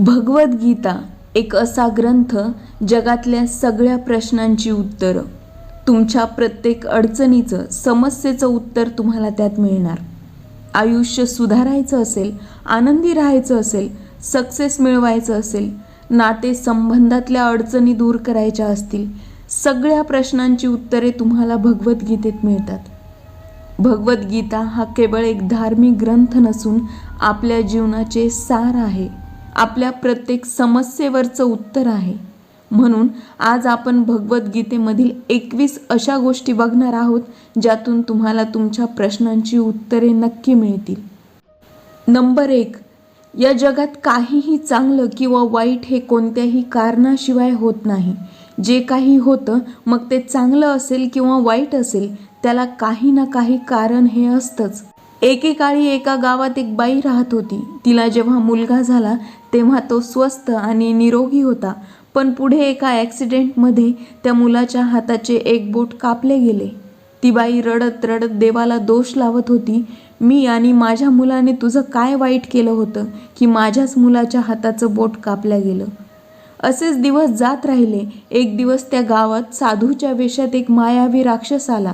भगवद्गीता एक असा ग्रंथ जगातल्या सगळ्या प्रश्नांची उत्तरं. तुमच्या प्रत्येक अडचणीचं समस्येचं उत्तर तुम्हाला त्यात मिळणार. आयुष्य सुधारायचं असेल आनंदी राहायचं असेल सक्सेस मिळवायचं असेल नाते संबंधातल्या अडचणी दूर करायच्या असतील सगळ्या प्रश्नांची उत्तरे तुम्हाला भगवद्गीतेत मिळतात. भगवद्गीता हा केवळ एक धार्मिक ग्रंथ नसून आपल्या जीवनाचे सार आहे. आपल्या प्रत्येक समस्येवरचं उत्तर आहे. म्हणून आज आपण भगवद्गीतेमधील एकवीस अशा गोष्टी बघणार आहोत ज्यातून तुम्हाला तुमच्या प्रश्नांची उत्तरे नक्की मिळतील. नंबर एक या जगात काहीही चांगलं किंवा वाईट हे कोणत्याही कारणाशिवाय होत नाही. जे काही होतं मग ते चांगलं असेल किंवा वाईट असेल त्याला काही ना काही कारण हे असतंच. एकेकाळी एका गावात एक बाई राहत होती. तिला जेव्हा मुलगा झाला तेव्हा तो स्वस्थ आणि निरोगी होता. पण पुढे एका ॲक्सिडेंटमध्ये त्या मुलाच्या हाताचे एक बोट कापले गेले. ती बाई रडत रडत देवाला दोष लावत होती मी आणि माझ्या मुलाने तुझं काय वाईट केलं होतं की माझ्याच मुलाच्या हाताचं बोट कापलं गेलं? असेच दिवस जात राहिले. एक दिवस त्या गावात साधूच्या वेशात एक मायावी राक्षस आला.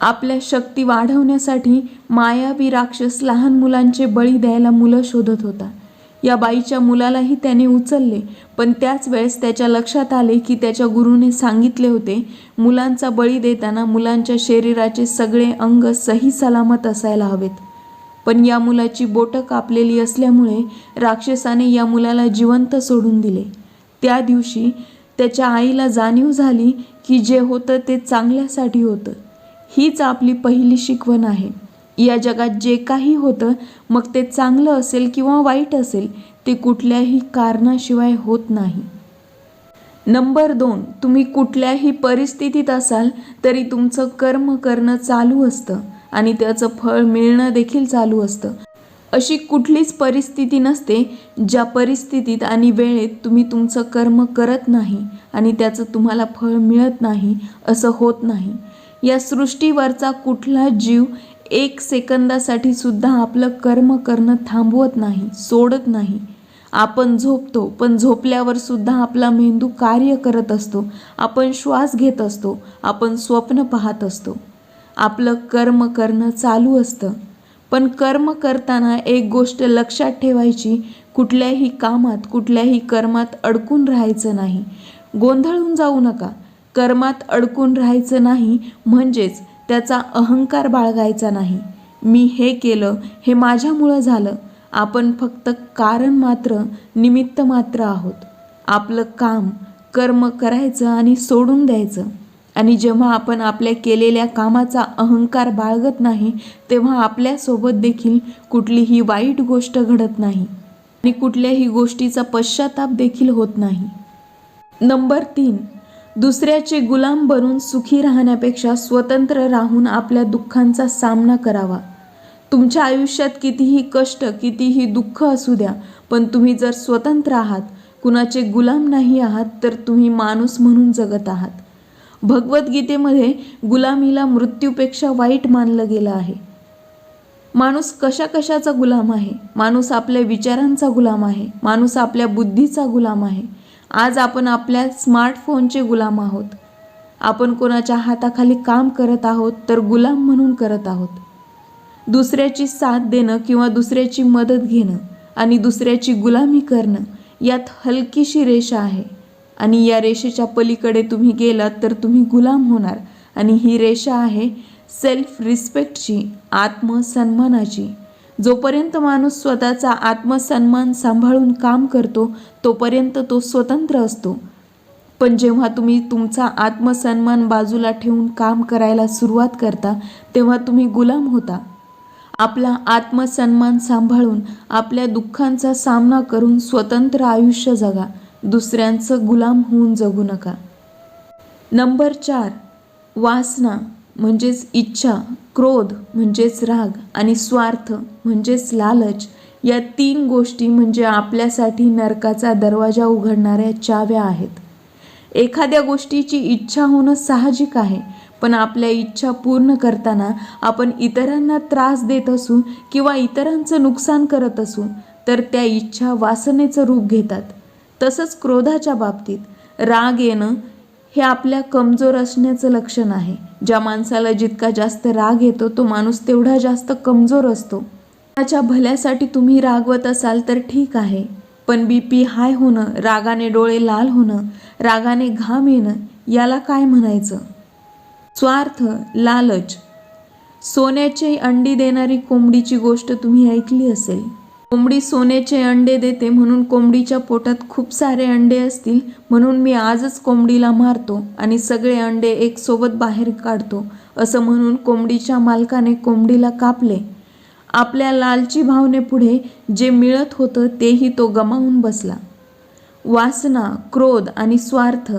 आपल्या शक्ती वाढवण्यासाठी मायावी राक्षस लहान मुलांचे बळी द्यायला मुलं शोधत होता. या बाईच्या मुलालाही त्याने उचलले. पण त्याच वेळेस त्याच्या लक्षात आले की त्याच्या गुरुने सांगितले होते मुलांचा बळी देताना मुलांच्या शरीराचे सगळे अंग सही सलामत असायला हवेत. पण या मुलाची बोटं कापलेली असल्यामुळे राक्षसाने या मुलाला जिवंत सोडून दिले. त्या दिवशी त्याच्या आईला जाणीव झाली की जे होतं ते चांगल्यासाठी होतं. हीच आपली पहिली शिकवण आहे. या जगात जे काही होतं मग ते चांगलं असेल किंवा वाईट असेल ते कुठल्याही कारणाशिवाय होत नाही. नंबर दोन तुम्ही कुठल्याही परिस्थितीत असाल तरी तुमचं कर्म करणं चालू असतं आणि त्याचं फळ मिळणं देखील चालू असतं. अशी कुठलीच परिस्थिती नसते ज्या परिस्थितीत आणि वेळेत तुम्ही तुमचं कर्म करत नाही आणि त्याचं तुम्हाला फळ मिळत नाही असं होत नाही. या सृष्टीवरचा कुठला जीव एक सेकंदासाठी सुद्धा आपलं कर्म करणं थांबवत नाही सोडत नाही. आपण झोपतो पण झोपल्यावर सुद्धा आपला मेंदू कार्य करत असतो. आपण श्वास घेत असतो आपण स्वप्न पाहत असतो. आपलं कर्म करणं चालू असतं. पण कर्म करताना एक गोष्ट लक्षात ठेवायची कुठल्याही कामात कुठल्याही कर्मात अडकून राहायचं नाही. गोंधळून जाऊ नका. कर्मात अडकून राहायचं नाही म्हणजेच त्याचा अहंकार बाळगायचा नाही. मी हे केलं हे माझ्यामुळं झालं. आपण फक्त कारण मात्र निमित्त मात्र आहोत. आपलं काम कर्म करायचं आणि सोडून द्यायचं. आणि जेव्हा आपण आपल्या केलेल्या कामाचा अहंकार बाळगत नाही तेव्हा आपल्यासोबत देखील कुठलीही वाईट गोष्ट घडत नाही. आणि कुठल्याही गोष्टीचा पश्चाताप देखील होत नाही. नंबर तीन. दुसऱ्याचे गुलाम बनून सुखी राहण्यापेक्षा स्वतंत्र राहून आपल्या दुःखांचा सामना करावा. तुमच्या आयुष्यात कितीही कष्ट कितीही दुःख असू द्या पण तुम्ही जर स्वतंत्र आहात कुणाचे गुलाम नाही आहात तर तुम्ही माणूस म्हणून जगत आहात. भगवद्गीतेमध्ये गुलामीला मृत्यूपेक्षा वाईट मानलं गेलं आहे. माणूस कशा कशाचा गुलाम आहे? माणूस आपल्या विचारांचा गुलाम आहे. माणूस आपल्या बुद्धीचा गुलाम आहे. आज आपण आपल्या स्मार्टफोनचे गुलाम आहोत. आपण कोणाच्या हाताखाली काम करत आहोत तर गुलाम म्हणून करत आहोत. दुसऱ्याची साथ देणं किंवा दुसऱ्याची मदत घेणं आणि दुसऱ्याची गुलामी करणं यात हलकीशी रेषा आहे. आणि या रेषेच्या पलीकडे तुम्ही गेलात तर तुम्ही गुलाम होणार. आणि ही रेषा आहे सेल्फ रिस्पेक्टची आत्मसन्मानाची. जोपर्यंत माणूस स्वतःचा आत्मसन्मान सांभाळून काम करतो तोपर्यंत तो स्वतंत्र असतो. पण जेव्हा तुम्ही तुमचा आत्मसन्मान बाजूला ठेवून काम करायला सुरुवात करता तेव्हा तुम्ही गुलाम होता. आपला आत्मसन्मान सांभाळून आपल्या दुःखांचा सामना करून स्वतंत्र आयुष्य जगा. दुसऱ्यांचं गुलाम होऊन जगू नका. नंबर चार वासना म्हणजेच इच्छा. क्रोध म्हणजेच राग आणि स्वार्थ म्हणजेच लालच या तीन गोष्टी म्हणजे आपल्यासाठी नरकाचा दरवाजा उघडणाऱ्या चाव्या आहेत. एखाद्या गोष्टीची इच्छा होणं साहजिक आहे पण आपल्या इच्छा पूर्ण करताना आपण इतरांना त्रास देत असू किंवा इतरांचं नुकसान करत असू तर त्या इच्छा वासनेचं रूप घेतात. तसंच क्रोधाच्या बाबतीत राग येणं हे आपल्या कमजोर असण्याचं लक्षण आहे. ज्या माणसाला जितका जास्त राग येतो तो माणूस तेवढा जास्त कमजोर असतो. त्याच्या भल्यासाठी तुम्ही रागवत असाल तर ठीक आहे. पण बी पी हाय होणं रागाने डोळे लाल होणं रागाने घाम येणं याला काय म्हणायचं? स्वार्थ लालच. सोन्याचे अंडी देणारी कोंबडीची गोष्ट तुम्ही ऐकली असेल. कोंबडी सोन्याचे अंडे देते म्हणून कोंबडीच्या पोटात खूप सारे अंडे असतील म्हणून मी आजच कोंबडीला मारतो आणि सगळे अंडे एक सोबत बाहेर काढतो असं म्हणून कोंबडीच्या मालकाने कोंबडीला कापले. आपल्या लालची भावनेपुढे जे मिळत होतं तेही तो गमावून बसला. वासना क्रोध आणि स्वार्थ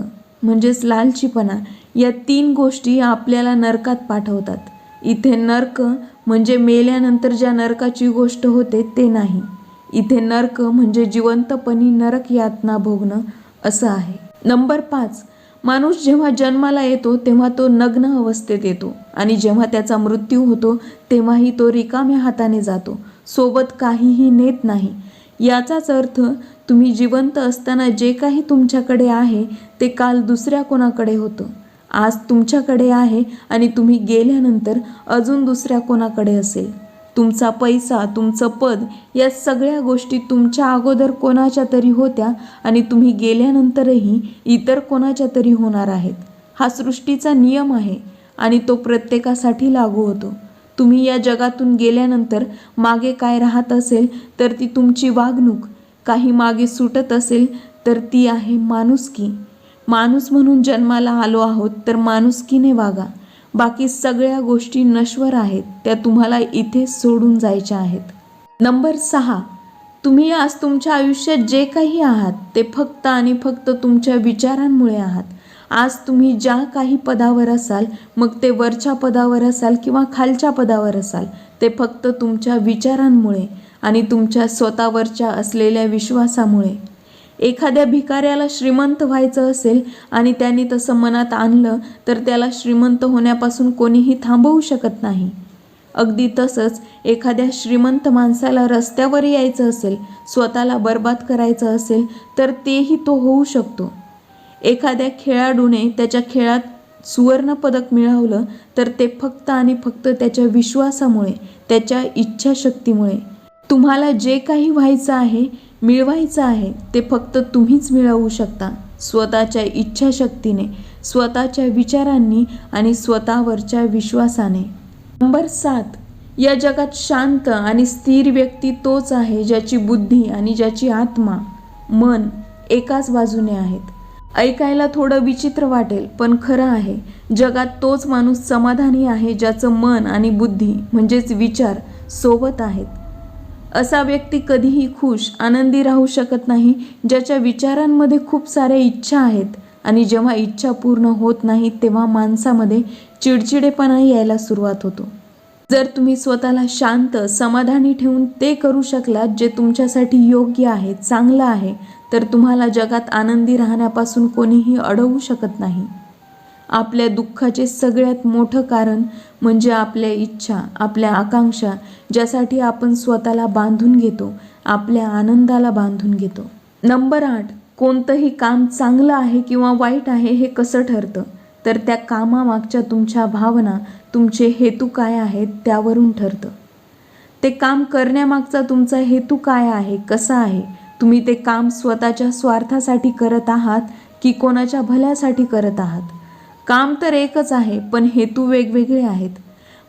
म्हणजेच लालचीपणा या तीन गोष्टी आपल्याला नरकात पाठवतात. इथे नरक म्हणजे मेल्यानंतर ज्या नरकाची गोष्ट होते ते नाही. इथे नरक म्हणजे जिवंतपणी नरक यातना भोगणं असं आहे. नंबर पाच. माणूस जेव्हा जन्माला येतो तेव्हा तो नग्न अवस्थेत येतो आणि जेव्हा त्याचा मृत्यू होतो तेव्हाही तो रिकाम्या हाताने जातो. सोबत काहीही नेत नाही. याचाच अर्थ तुम्ही जिवंत असताना जे काही तुमच्याकडे आहे ते काल दुसऱ्या कोणाकडे होतं? आज तुमच्याकडे आहे आणि तुम्ही गेल्यानंतर अजून दुसऱ्या कोणाकडे असेल? तुमचा पैसा तुमचं पद या सगळ्या गोष्टी तुमच्या अगोदर कोणाच्या तरी होत्या आणि तुम्ही गेल्यानंतरही इतर कोणाच्या तरी होणार आहेत? हा सृष्टीचा नियम आहे आणि तो प्रत्येकासाठी लागू होतो. तुम्ही या जगातून गेल्यानंतर मागे काय राहत असेल तर ती तुमची वागणूक. काही मागे सुटत असेल तर ती आहे माणुसकी. माणूस म्हणून जन्माला आलो आहोत तर माणुसकीने वागा. बाकी सगळ्या गोष्टी नश्वर आहेत त्या तुम्हाला इथे सोडून जायच्या आहेत. नंबर सहा. तुम्ही आज तुमच्या आयुष्यात जे काही आहात ते फक्त आणि फक्त तुमच्या विचारांमुळे आहात. आज तुम्ही ज्या काही पदावर असाल मग ते वरच्या पदावर असाल किंवा खालच्या पदावर असाल ते फक्त तुमच्या विचारांमुळे आणि तुमच्या स्वतःवरच्या असलेल्या विश्वासामुळे. एखाद्या भिकाऱ्याला श्रीमंत व्हायचं असेल आणि त्यांनी तसं मनात आणलं तर त्याला श्रीमंत होण्यापासून कोणीही थांबवू शकत नाही. अगदी तसंच एखाद्या श्रीमंत माणसाला रस्त्यावर यायचं असेल स्वतःला बर्बाद करायचं असेल तर तेही तो होऊ शकतो. एखाद्या खेळाडूने त्याच्या खेळात सुवर्णपदक मिळवलं तर ते फक्त आणि फक्त त्याच्या विश्वासामुळे त्याच्या इच्छाशक्तीमुळे. तुम्हाला जे काही व्हायचं आहे मिळवायचं आहे ते फक्त तुम्हीच मिळवू शकता. स्वतःच्या इच्छाशक्तीने स्वतःच्या विचारांनी आणि स्वतःवरच्या विश्वासाने. नंबर सात. या जगात शांत आणि स्थिर व्यक्ती तोच आहे ज्याची बुद्धी आणि ज्याची आत्मा मन एकाच बाजूने आहेत. ऐकायला थोडं विचित्र वाटेल पण खरं आहे जगात तोच माणूस समाधानी आहे ज्याचं मन आणि बुद्धी म्हणजेच विचार सोबत आहेत. असा व्यक्ती कधीही खुश आनंदी राहू शकत नाही ज्याच्या विचारांमध्ये खूप साऱ्या इच्छा आहेत. आणि जेव्हा इच्छा पूर्ण होत नाहीत तेव्हा माणसामध्ये चिडचिडेपणा यायला सुरुवात होतो. जर तुम्ही स्वतःला शांत समाधानी ठेवून ते करू शकलात जे तुमच्यासाठी योग्य आहे चांगलं आहे तर तुम्हाला जगात आनंदी राहण्यापासून कोणीही अडवू शकत नाही. आपल्या दुःखाचे सगळ्यात मोठं कारण म्हणजे आपल्या इच्छा आपल्या आकांक्षा ज्यासाठी आपण स्वतःला बांधून घेतो आपल्या आनंदाला बांधून घेतो. नंबर आठ कोणतंही काम चांगलं आहे किंवा वाईट आहे हे कसं ठरतं? तर त्या कामामागच्या तुमच्या भावना तुमचे हेतू काय आहेत त्यावरून ठरतं. ते काम करण्यामागचा तुमचा हेतू काय आहे कसा आहे? तुम्ही ते काम स्वतःच्या स्वार्थासाठी करत आहात की कोणाच्या भल्यासाठी करत आहात? काम तर एकच आहे पण हेतू वेगवेगळे आहेत.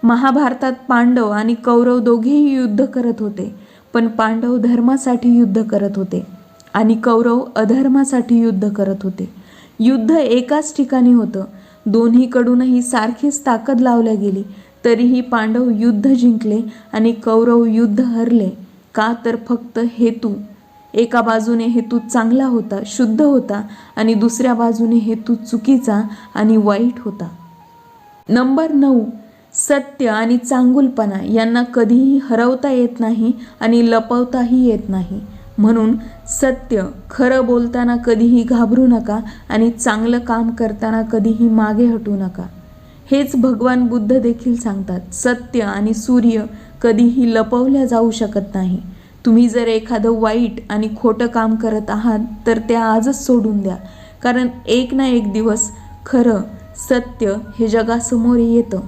महाभारतात पांडव आणि कौरव दोघेही युद्ध करत होते पण पांडव धर्मासाठी युद्ध करत होते आणि कौरव अधर्मासाठी युद्ध करत होते. युद्ध एकाच ठिकाणी होतं. दोन्हीकडूनही सारखीच ताकद लावल्या गेली तरीही पांडव युद्ध जिंकले आणि कौरव युद्ध हरले. का तर फक्त हेतू एका बाजूने हेतू चांगला होता शुद्ध होता आणि दुसऱ्या बाजूने हेतू चुकीचा आणि वाईट होता. नंबर नऊ सत्य आणि चांगुलपणा यांना कधीही हरवता येत नाही आणि लपवताही येत नाही. म्हणून सत्य खरं बोलताना कधीही घाबरू नका आणि चांगलं काम करताना कधीही मागे हटू नका. हेच भगवान बुद्ध देखील सांगतात सत्य आणि सूर्य कधीही लपवल्या जाऊ शकत नाही. तुम्ही जर एखादं वाईट आणि खोटं काम करत आहात तर ते आजच सोडून द्या. कारण एक ना एक दिवस खरं सत्य हे जगासमोर येतं.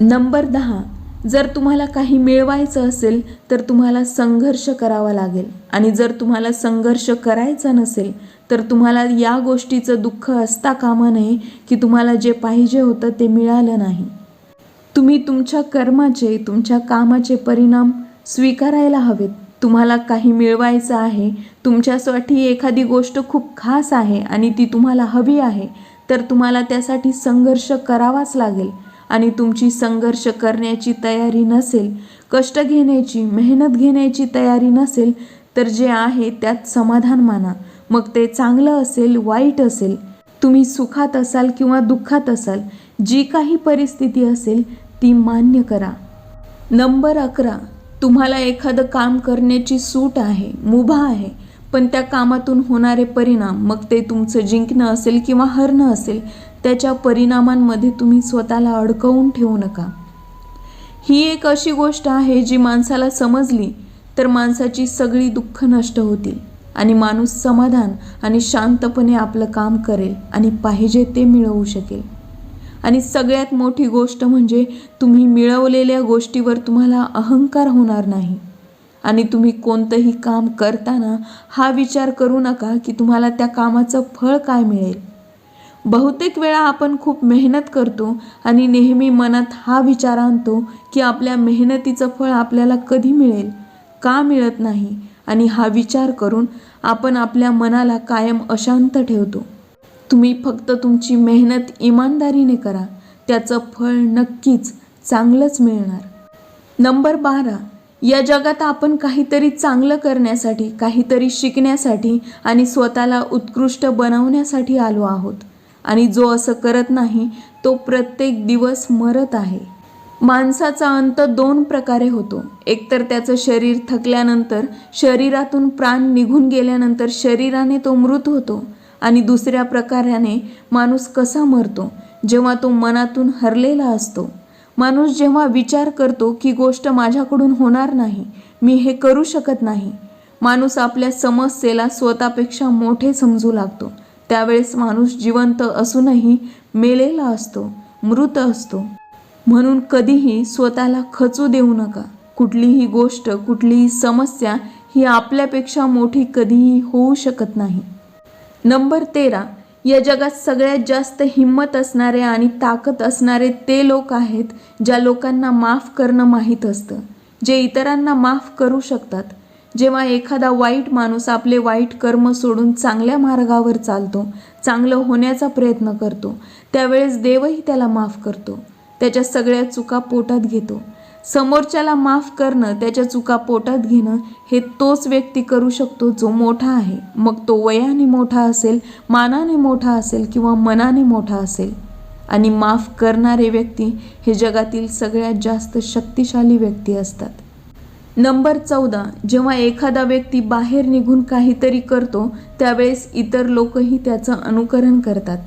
नंबर दहा. जर तुम्हाला काही मिळवायचं असेल तर तुम्हाला संघर्ष करावा लागेल. आणि जर तुम्हाला संघर्ष करायचा नसेल तर तुम्हाला या गोष्टीचं दुःख असता कामा नये की तुम्हाला जे पाहिजे होतं ते मिळालं नाही. तुम्ही तुमच्या कर्माचे तुमच्या कामाचे परिणाम स्वीकारायला हवेत. तुम्हाला काही मिळवायचं आहे तुमच्यासाठी एखादी गोष्ट खूप खास आहे आणि ती तुम्हाला हवी आहे तर तुम्हाला त्यासाठी संघर्ष करावाच लागेल. आणि तुमची संघर्ष करण्याची तयारी नसेल कष्ट घेण्याची मेहनत घेण्याची तयारी नसेल तर जे आहे त्यात समाधान माना. मग ते चांगलं असेल वाईट असेल तुम्ही सुखात असाल किंवा दुःखात असाल जी काही परिस्थिती असेल ती मान्य करा. नंबर अकरा. तुम्हाला एखादं काम करण्याची सूट आहे मुभा आहे पण त्या कामातून होणारे परिणाम मग ते तुमचं जिंकणं असेल किंवा हरणं असेल त्याच्या परिणामांमध्ये तुम्ही स्वतःला अडकवून ठेवू नका. ही एक अशी गोष्ट आहे जी माणसाला समजली तर माणसाची सगळी दुःख नष्ट होतील आणि माणूस समाधान आणि शांतपणे आपलं काम करेल आणि पाहिजे ते मिळवू शकेल. आणि सगळ्यात मोठी गोष्ट म्हणजे तुम्ही मिळवलेल्या गोष्टीवर तुम्हाला अहंकार होणार नाही. आणि तुम्ही कोणतंही काम करताना हा विचार करू नका की तुम्हाला त्या कामाचं फळ काय मिळेल. बहुतेक वेळा आपण खूप मेहनत करतो आणि नेहमी मनात हा विचार आणतो की आपल्या मेहनतीचं फळ आपल्याला कधी मिळेल का मिळत नाही आणि हा विचार करून आपण आपल्या मनाला कायम अशांत ठेवतो. तुम्ही फक्त तुमची मेहनत इमानदारीने करा. त्याचं फळ नक्कीच चांगलंच मिळणार. नंबर बारा. या जगात आपण काहीतरी चांगलं करण्यासाठी काहीतरी शिकण्यासाठी आणि स्वतःला उत्कृष्ट बनवण्यासाठी आलो आहोत. आणि जो असं करत नाही तो प्रत्येक दिवस मरत आहे. माणसाचा अंत दोन प्रकारे होतो. एकतर त्याचं शरीर थकल्यानंतर शरीरातून प्राण निघून गेल्यानंतर शरीराने तो मृत होतो. आणि दुसऱ्या प्रकाराने माणूस कसा मरतो? जेव्हा तो मनातून हरलेला असतो. माणूस जेव्हा विचार करतो की गोष्ट माझ्याकडून होणार नाही मी हे करू शकत नाही माणूस आपल्या समस्येला स्वतःपेक्षा मोठे समजू लागतो. त्यावेळेस माणूस जिवंत असूनही मेलेला असतो मृत असतो. म्हणून कधीही स्वतःला खचू देऊ नका. कुठलीही गोष्ट कुठलीही समस्या ही आपल्यापेक्षा मोठी कधीही होऊ शकत नाही. नंबर तेरा या जगात सगळ्यात जास्त हिंमत असणारे आणि ताकद असणारे ते लोक आहेत ज्या लोकांना माफ करणं माहीत असतं जे इतरांना माफ करू शकतात. जेव्हा एखादा वाईट माणूस आपले वाईट कर्म सोडून चांगल्या मार्गावर चालतो चांगलं होण्याचा प्रयत्न करतो त्यावेळेस देवही त्याला माफ करतो त्याच्या सगळ्या चुका पोटात घेतो. समोरच्याला माफ करणं त्याच्या चुका पोटात घेणं हे तोच व्यक्ती करू शकतो जो मोठा आहे. मग तो वयाने मोठा असेल मानाने मोठा असेल किंवा मनाने मोठा असेल. आणि माफ करणारे व्यक्ती हे जगातील सगळ्यात जास्त शक्तिशाली व्यक्ती असतात. नंबर चौदा. जेव्हा एखादा व्यक्ती बाहेर निघून काहीतरी करतो त्यावेळेस इतर लोकही त्याचं अनुकरण करतात.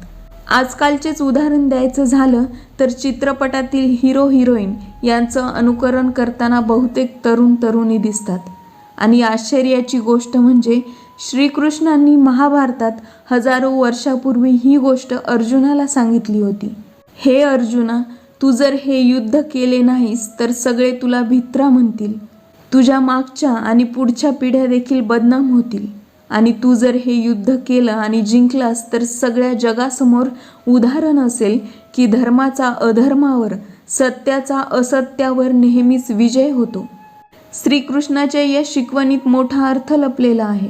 आजकालचेच उदाहरण द्यायचं झालं तर चित्रपटातील हिरो हिरोईन यांचं अनुकरण करताना बहुतेक तरुण तरुणी दिसतात. आणि आश्चर्याची गोष्ट म्हणजे श्रीकृष्णांनी महाभारतात हजारो वर्षापूर्वी ही गोष्ट अर्जुनाला सांगितली होती. हे अर्जुना तू जर हे युद्ध केले नाहीस तर सगळे तुला भित्रा म्हणतील. तुझ्या मागच्या आणि पुढच्या पिढ्या देखील बदनाम होतील. आणि तू जर हे युद्ध केलं आणि जिंकलास तर सगळ्या जगासमोर उदाहरण असेल की धर्माचा अधर्मावर सत्याचा असत्यावर नेहमीच विजय होतो. श्रीकृष्णाच्या या शिकवणीत मोठा अर्थ लपलेला आहे.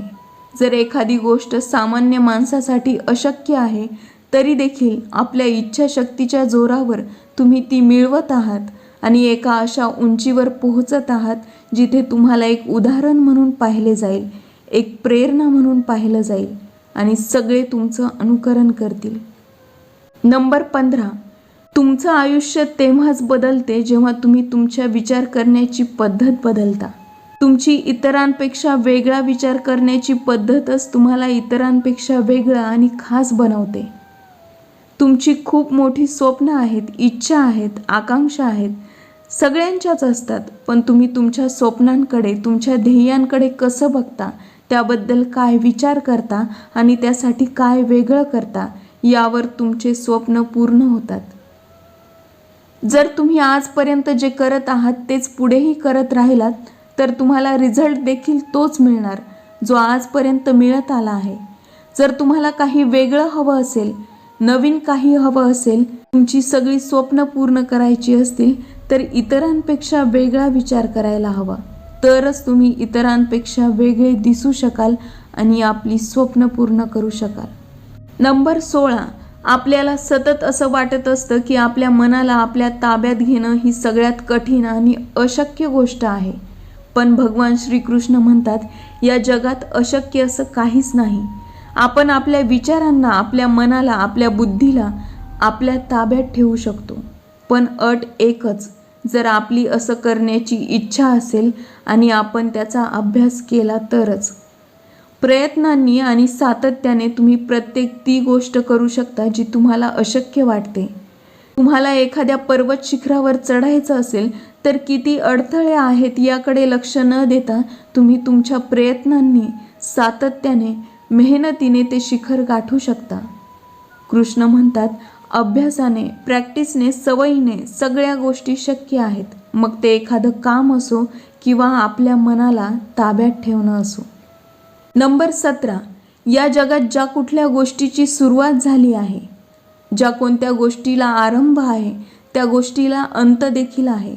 जर एखादी गोष्ट सामान्य माणसासाठी अशक्य आहे तरी देखील आपल्या इच्छाशक्तीच्या जोरावर तुम्ही ती मिळवत आहात आणि एका अशा उंचीवर पोहोचत आहात जिथे तुम्हाला एक उदाहरण म्हणून पाहिले जाईल. एक प्रेरणा म्हणून पाहिलं जाईल आणि सगळे तुमचं अनुकरण करतील. नंबर पंधरा तुमचं आयुष्य तेव्हाच बदलते जेव्हा तुम्ही तुमच्या विचार करण्याची पद्धत बदलता. तुमची इतरांपेक्षा वेगळा विचार करण्याची पद्धतच तुम्हाला इतरांपेक्षा वेगळं आणि खास बनवते. तुमची खूप मोठी स्वप्न आहेत इच्छा आहेत आकांक्षा आहेत सगळ्यांच्याच असतात पण तुम्ही तुमच्या स्वप्नांकडे तुमच्या ध्येयांकडे कसं बघता त्याबद्दल काय विचार करता आणि त्यासाठी काय वेगळं करता यावर तुमचे स्वप्न पूर्ण होतात. जर तुम्ही आजपर्यंत जे करत आहात तेच पुढेही करत राहिलात तर तुम्हाला रिझल्ट देखील तोच मिळणार जो आजपर्यंत मिळत आला आहे. जर तुम्हाला काही वेगळं हवं असेल नवीन काही हवं असेल तुमची सगळी स्वप्न पूर्ण करायची असतील तर इतरांपेक्षा वेगळा विचार करायला हवा. तरच तुम्ही इतरांपेक्षा वेगळे दिसू शकाल आणि आपली स्वप्न पूर्ण करू शकाल. नंबर सोळा. आपल्याला सतत असं वाटत असतं की आपल्या मनाला आपल्या ताब्यात घेणं ही सगळ्यात कठीण आणि अशक्य गोष्ट आहे. पण भगवान श्रीकृष्ण म्हणतात या जगात अशक्य असं काहीच नाही. आपण आपल्या विचारांना आपल्या मनाला आपल्या बुद्धीला आपल्या ताब्यात ठेवू शकतो. पण अट एकच जर आपली असं करण्याची इच्छा असेल आणि आपण त्याचा अभ्यास केला तरच. प्रयत्नांनी आणि सातत्याने तुम्ही प्रत्येक ती गोष्ट करू शकता जी तुम्हाला अशक्य वाटते. तुम्हाला एखाद्या पर्वत शिखरावर चढायचं असेल तर किती अडथळे आहेत याकडे लक्ष न देता तुम्ही तुमच्या प्रयत्नांनी सातत्याने मेहनतीने ते शिखर गाठू शकता. कृष्ण म्हणतात अभ्यासाने प्रॅक्टिसने सवयीने सगळ्या गोष्टी शक्य आहेत. मग ते एखादं काम असो किंवा आपल्या मनाला ताब्यात ठेवणं असो. नंबर सतरा. या जगात ज्या कुठल्या गोष्टीची सुरुवात झाली आहे ज्या कोणत्या गोष्टीला आरंभ आहे त्या गोष्टीला अंत देखील आहे.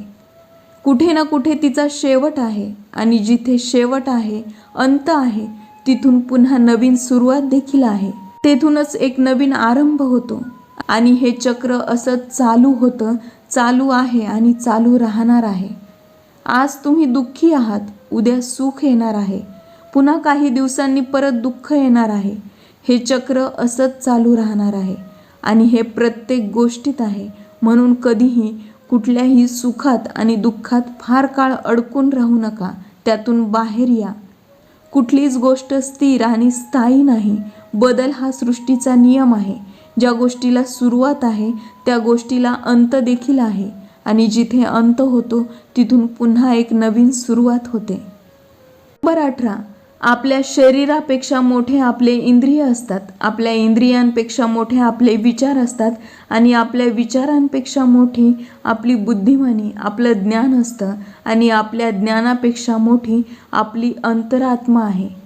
कुठे ना कुठे तिचा शेवट आहे आणि जिथे शेवट आहे अंत आहे तिथून पुन्हा नवीन सुरुवात देखील आहे. तेथूनच एक नवीन आरंभ होतो. आणि हे चक्र असं चालू होतं चालू आहे आणि चालू राहणार आहे. आज तुम्ही दुःखी आहात उद्या सुख येणार आहे. पुन्हा काही दिवसांनी परत दुःख येणार आहे. हे चक्र असंच चालू राहणार आहे. आणि हे प्रत्येक गोष्टीत आहे. म्हणून कधीही कुठल्याही सुखात आणि दुःखात फार काळ अडकून राहू नका. त्यातून बाहेर या. कुठलीच गोष्ट स्थिर आणि स्थायी नाही. बदल हा सृष्टीचा नियम आहे. ज्या गोष्टीला सुरुवात आहे त्या गोष्टीला अंत देखील आहे. आणि जिथे अंत होतो तिथून पुन्हा एक नवीन सुरुवात होते. नंबर अठरा. आपल्या शरीरापेक्षा मोठे आपले इंद्रिय असतात. आपल्या इंद्रियांपेक्षा मोठे आपले विचार असतात. आणि आपल्या विचारांपेक्षा मोठी आपली बुद्धिमानी आपलं ज्ञान असतं. आणि आपल्या ज्ञानापेक्षा मोठी आपली अंतरात्मा आहे.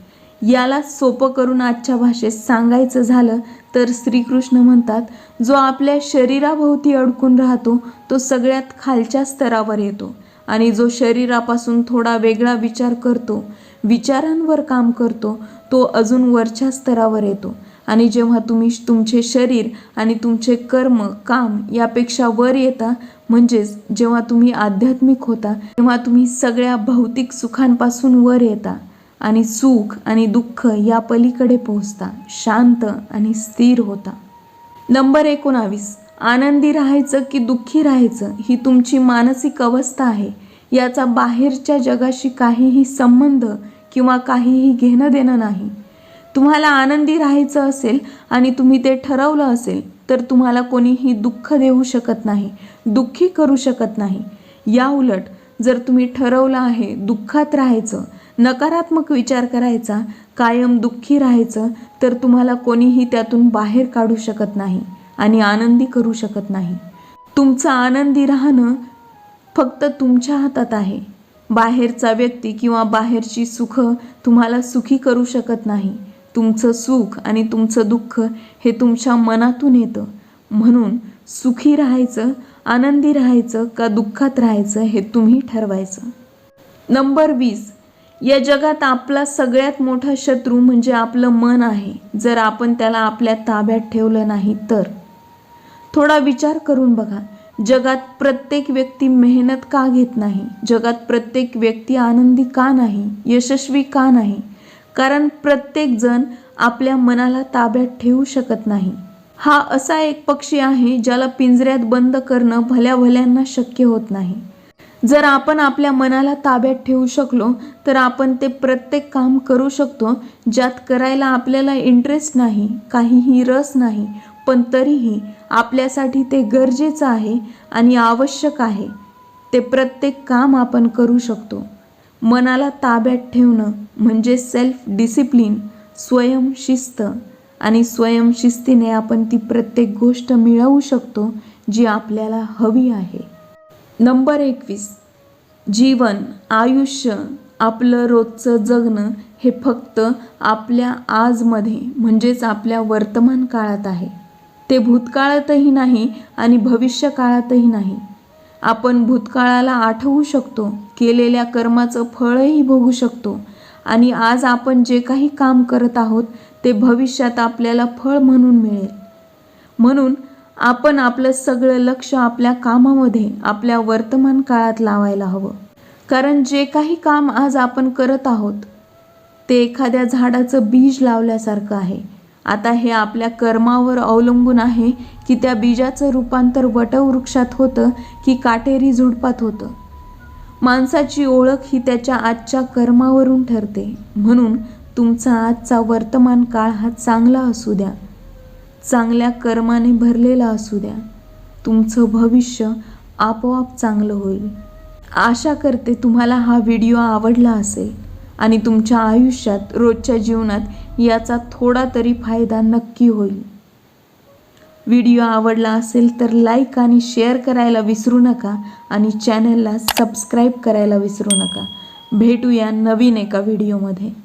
याला सोपं करून आजच्या भाषेत सांगायचं झालं तर श्रीकृष्ण म्हणतात जो आपल्या शरीराभोवती अडकून राहतो तो सगळ्यात खालच्या स्तरावर येतो. आणि जो शरीरापासून थोडा वेगळा विचार करतो विचारांवर काम करतो तो अजून वरच्या स्तरावर येतो. आणि जेव्हा तुम्ही तुमचे शरीर आणि तुमचे कर्म काम यापेक्षा वर येता म्हणजेच जेव्हा तुम्ही आध्यात्मिक होता तेव्हा तुम्ही सगळ्या भौतिक सुखांपासून वर येता. आणि सुख आणि दुःख या पलीकडे पोहोचता शांत आणि स्थिर होता. नंबर एकोणावीस आनंदी राहायचं की दुःखी राहायचं ही तुमची मानसिक अवस्था आहे. याचा बाहेरच्या जगाशी काहीही संबंध किंवा काहीही घेणं देणं नाही. तुम्हाला आनंदी राहायचं असेल आणि तुम्ही ते ठरवलं असेल तर तुम्हाला कोणीही दुःख देऊ शकत नाही दुःखी करू शकत नाही. या उलट जर तुम्ही ठरवलं आहे दुःखात राहायचं नकारात्मक विचार करायचा कायम दुःखी राहायचं तर तुम्हाला कोणीही त्यातून बाहेर काढू शकत नाही आणि आनंदी करू शकत नाही. तुमचं आनंदी राहणं फक्त तुमच्या हातात आहे. बाहेरचा व्यक्ती किंवा बाहेरची सुख तुम्हाला सुखी करू शकत नाही. तुमचं सुख आणि तुमचं दुःख हे तुमच्या मनातून येतं. म्हणून सुखी राहायचं आनंदी राहायचं का दुःखात राहायचं हे तुम्ही ठरवायचं. नंबर वीस. या जगात आपला सगळ्यात मोठा शत्रू म्हणजे आपलं मन आहे. जर आपण त्याला आपल्या ताब्यात ठेवलं नाही तर. थोडा विचार करून बघा. जगात प्रत्येक व्यक्ती मेहनत का घेत नाही? जगात प्रत्येक व्यक्ती आनंदी का नाही? यशस्वी का नाही? कारण प्रत्येक जण आपल्या मनाला ताब्यात ठेवू शकत नाही. हा असा एक पक्षी आहे ज्याला पिंजऱ्यात बंद करणं भल्या भल्यांना शक्य होत नाही. जर आपण आपल्या मनाला ताब्यात ठेवू शकलो तर आपण ते प्रत्येक काम करू शकतो ज्यात करायला आपल्याला इंटरेस्ट नाही काहीही रस नाही पण तरीही आपल्यासाठी ते गरजेचं आहे आणि आवश्यक आहे. ते प्रत्येक काम आपण करू शकतो. मनाला ताब्यात ठेवणं म्हणजे सेल्फ डिसिप्लिन स्वयंशिस्त आणि स्वयंशिस्तीने आपण ती प्रत्येक गोष्ट मिळवू शकतो जी आपल्याला हवी आहे. नंबर एकवीस. जीवन आयुष्य आपलं रोजचं जगणं हे फक्त आपल्या आजमध्ये म्हणजेच आपल्या वर्तमान काळात आहे. ते भूतकाळातही नाही आणि भविष्य काळातही नाही. आपण भूतकाळाला आठवू शकतो केलेल्या कर्माचं फळही भोगू शकतो आणि आज आपण जे काही काम करत आहोत ते भविष्यात आपल्याला फळ म्हणून मिळेल. म्हणून आपण आपलं सगळं लक्ष आपल्या कामामध्ये आपल्या वर्तमान काळात लावायला हवं. कारण जे काही काम आज आपण करत आहोत ते एखाद्या झाडाचं बीज लावल्यासारखं आहे. आता हे आपल्या कर्मावर अवलंबून आहे की त्या बीजाचं रूपांतर वटवृक्षात होतं की काटेरी झुडपात होतं. माणसाची ओळख ही त्याच्या आजच्या कर्मावरून ठरते. म्हणून तुमचा आजचा वर्तमान काळ हा चांगला असू द्या. चांगल्या कर्माने भरलेला असू द्या. तुमचं भविष्य आपोआप चांगलं होईल. आशा करते तुम्हाला हा व्हिडिओ आवडला असेल आणि तुमच्या आयुष्यात रोजच्या जीवनात याचा थोडा तरी फायदा नक्की होईल. व्हिडिओ आवडला असेल तर लाईक आणि शेअर करायला विसरू नका आणि चॅनलला सबस्क्राईब करायला विसरू नका. भेटूया नवीन एका व्हिडिओमध्ये.